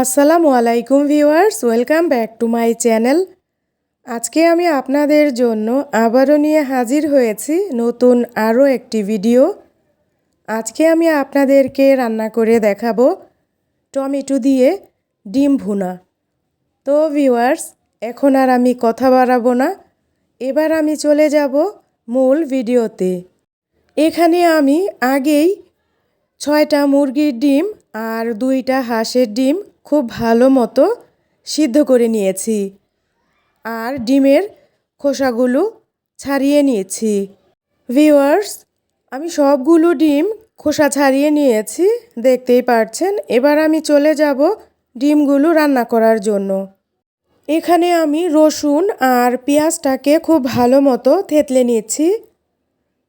আসসালামু আলাইকুম viewers, welcome back to my channel. আজকে আমি আপনাদের জন্য আবারও নিয়ে হাজির হয়েছি নতুন আরও একটি ভিডিও। আজকে আমি আপনাদেরকে রান্না করে দেখাবো টমেটো দিয়ে ডিম ভুনা। তো ভিউয়ার্স, এখন আর আমি কথা বাড়াবো না। এবার আমি চলে যাব মূল ভিডিওতে। এখানে আমি আগেই ছয়টা মুরগির ডিম আর দুইটা হাঁসের ডিম খুব ভালো মতো সিদ্ধ করে নিয়েছি। আর ডিমের খোসাগুলো ছাড়িয়ে নিয়েছি। ভিউয়ার্স, আমি সবগুলো ডিম খোসা ছাড়িয়ে নিয়েছি, দেখতেই পারছেন। এবার আমি চলে যাব ডিমগুলো রান্না করার জন্য। এখানে আমি রসুন আর পেঁয়াজটাকে খুব ভালো মতো থেতলে নিয়েছি।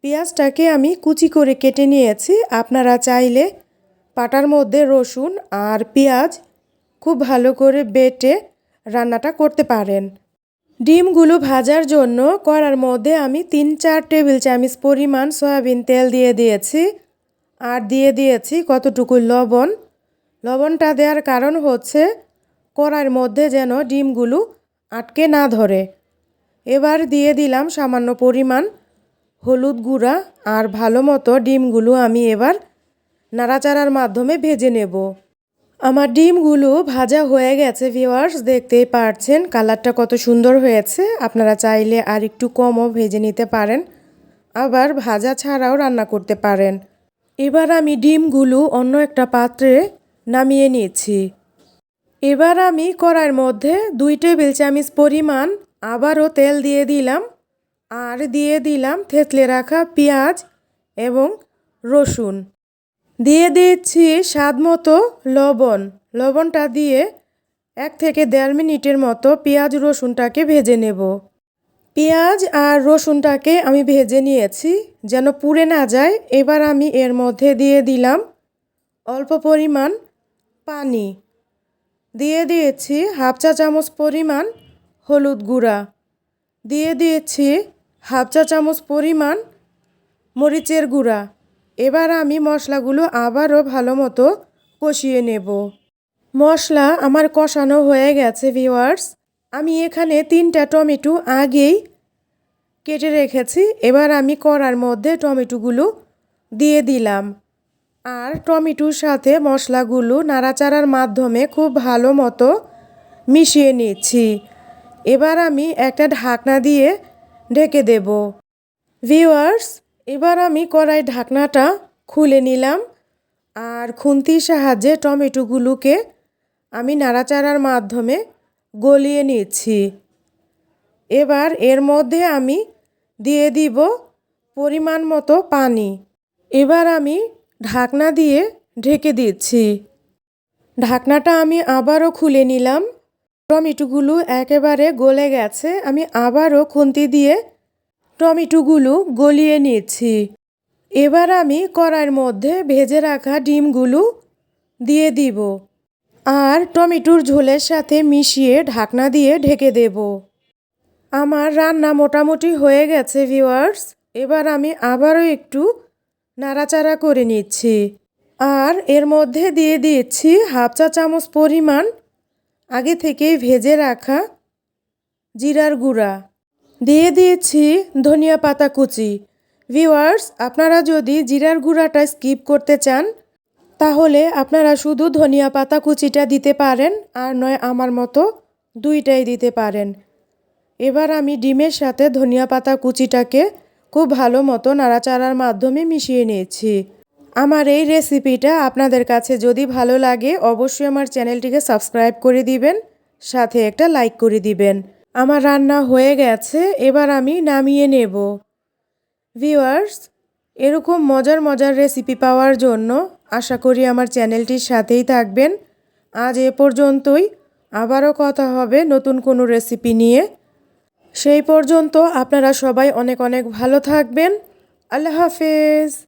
পেঁয়াজটাকে আমি কুচি করে কেটে নিয়েছি। আপনারা চাইলে পাটার মধ্যে রসুন আর পেঁয়াজ খুব ভালো করে বেটে রান্নাটা করতে পারেন। ডিমগুলো ভাজার জন্য কড়ার মধ্যে আমি তিন চার টেবিল চামচ পরিমাণ সয়াবিন তেল দিয়ে দিয়েছি আর দিয়ে দিয়েছি কতটুকু লবণ। লবণটা দেওয়ার কারণ হচ্ছে কড়ার মধ্যে যেন ডিমগুলো আটকে না ধরে। এবার দিয়ে দিলাম সামান্য পরিমাণ হলুদ গুঁড়া আর ভালো মতো ডিমগুলো আমি এবার নাড়াচাড়ার মাধ্যমে ভেজে নেব। আমার ডিমগুলো ভাজা হয়ে গেছে ভিওয়ার্স দেখতেই পারছেন, কালারটা কত সুন্দর হয়েছে। আপনারা চাইলে আর একটু কমও ভেজে নিতে পারেন। আবার ভাজা ছাড়াও রান্না করতে পারেন। এবার আমি ডিমগুলো অন্য একটা পাত্রে নামিয়ে নিয়েছি এবার আমি কড়াইয়ের মধ্যে দুই টেবিল চামচ পরিমাণ আবারও তেল দিয়ে দিলাম। আর দিয়ে দিলাম থেতলে রাখা পেঁয়াজ এবং রসুন। দিয়ে দিচ্ছি স্বাদ মতো লবণ। লবণটা দিয়ে এক থেকে দেড় মিনিটের মতো পেঁয়াজ রসুনটাকে ভেজে নেব। পেঁয়াজ আর রসুনটাকে আমি ভেজে নিয়েছি, যেন পুড়ে না যায়। এবার আমি এর মধ্যে দিয়ে দিলাম অল্প পরিমাণ পানি। দিয়ে দিয়েছি হাফ চা চামচ পরিমাণ হলুদ গুঁড়া। দিয়ে দিয়েছি হাফ চা চামচ পরিমাণ মরিচের গুঁড়া। এবার আমি মশলাগুলো আবারও ভালো মতো কষিয়ে নেব। মশলা আমার কষানো হয়ে গেছে ভিওয়ার্স আমি এখানে তিনটা টমেটো আগেই কেটে রেখেছি। এবার আমি কড়ার মধ্যে টমেটোগুলো দিয়ে দিলাম। আর টমেটোর সাথে মশলাগুলো নাড়াচাড়ার মাধ্যমে খুব ভালো মতো মিশিয়ে নিচ্ছি। এবার আমি একটা ঢাকনা দিয়ে ঢেকে দেব। ভিওয়ার্স এবার আমি কড়াই ঢাকনাটা খুলে নিলাম আর খুন্তির সাহায্যে টমেটোগুলোকে আমি নাড়াচাড়ার মাধ্যমে গলিয়ে নিচ্ছি। এবার এর মধ্যে আমি দিয়ে দিব পরিমাণ মতো পানি। এবার আমি ঢাকনা দিয়ে ঢেকে দিচ্ছি। ঢাকনাটা আমি আবারও খুলে নিলাম। টমেটোগুলো একেবারে গলে গেছে। আমি আবারও খুন্তি দিয়ে টমেটোগুলো গলিয়ে নিচ্ছি এবার আমি কড়াইয়ের মধ্যে ভেজে রাখা ডিমগুলো দিয়ে দিব আর টমেটোর ঝোলের সাথে মিশিয়ে ঢাকনা দিয়ে ঢেকে দেব। আমার রান্না মোটামুটি হয়ে গেছে ভিওয়ার্স এবার আমি আবারও একটু নাড়াচাড়া করে নিচ্ছি। আর এর মধ্যে দিয়ে দিচ্ছি হাফ চা চামচ পরিমাণ আগে থেকেই ভেজে রাখা জিরার গুঁড়া। দিয়ে দিয়েছি ধনিয়া পাতা কুচি। ভিওয়ার্স আপনারা যদি জিরার গুঁড়াটা স্কিপ করতে চান, তাহলে আপনারা শুধু ধনিয়া পাতা কুচিটা দিতে পারেন আর নয় আমার মতো দুইটাই দিতে পারেন। এবার আমি ডিমের সাথে ধনিয়া পাতা কুচিটাকে খুব ভালো মতো নাড়াচাড়ার মাধ্যমে মিশিয়ে নিয়েছি। আমার এই রেসিপিটা আপনাদের কাছে যদি ভালো লাগে, অবশ্যই আমার চ্যানেলটিকে সাবস্ক্রাইব করে দিবেন, সাথে একটা লাইক করে দিবেন। আমার রান্না হয়ে গেছে, এবার আমি নামিয়ে নেব। ভিওয়ার্স এরকম মজার মজার রেসিপি পাওয়ার জন্য আশা করি আমার চ্যানেলটির সাথেই থাকবেন। আজ এ পর্যন্তই। আবারও কথা হবে নতুন কোনো রেসিপি নিয়ে। সেই পর্যন্ত আপনারা সবাই অনেক অনেক ভালো থাকবেন। আল্লাহ হাফেজ।